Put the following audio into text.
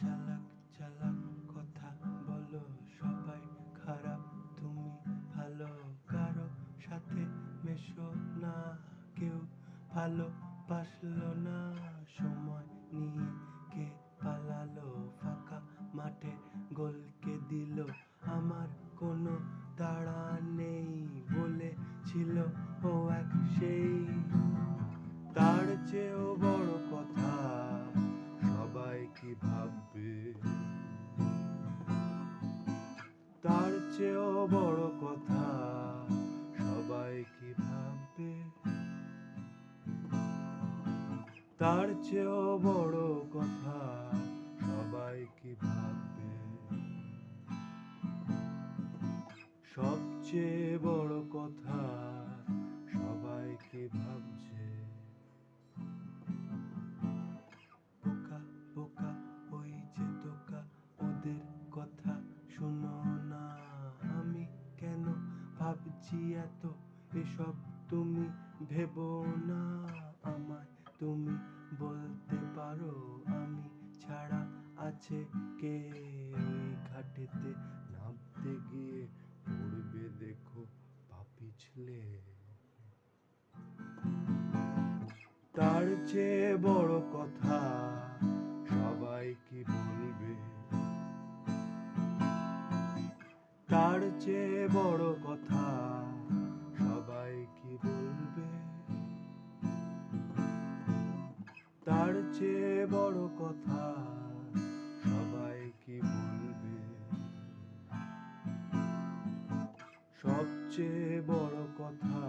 চালাক চালাক কথা বলো সবাই, খারাপ তুমি ভালো, কারও সাথে মেশো না, কেউ ভালো বাসলো না, সময় নিয়ে কে পালালো, ফাঁকা মাঠে গোলকে দিল, আমার কোনো তাড়া নেই বলেছিল, ও এক সেই, তার চেয়েও বড় কথা চেয়েও বড় কথা, সবাই কি ভাববে? তার চেয়েও বড় কথা, সবাই কি ভাববে? সবচেয়ে বড় কথা, সবাই কি ভাবছে? বোকা বোকা, ওই যে তোকা ওদের কথা শুনো। ভাবছি এত এসব তুমি ভেবো না আমায়। তুমি বলতে পারো আমি ছাড়া আছে কে? ওই ঘাটেতে নামতে গিয়ে পড়বে দেখো পা পিছলে তার চেয়ে বড় কথা তার চেয়ে বড় কথা সবাই কি বলবে? তার চেয়ে বড় কথা সবাই কি বলবে? সবচেয়ে বড় কথা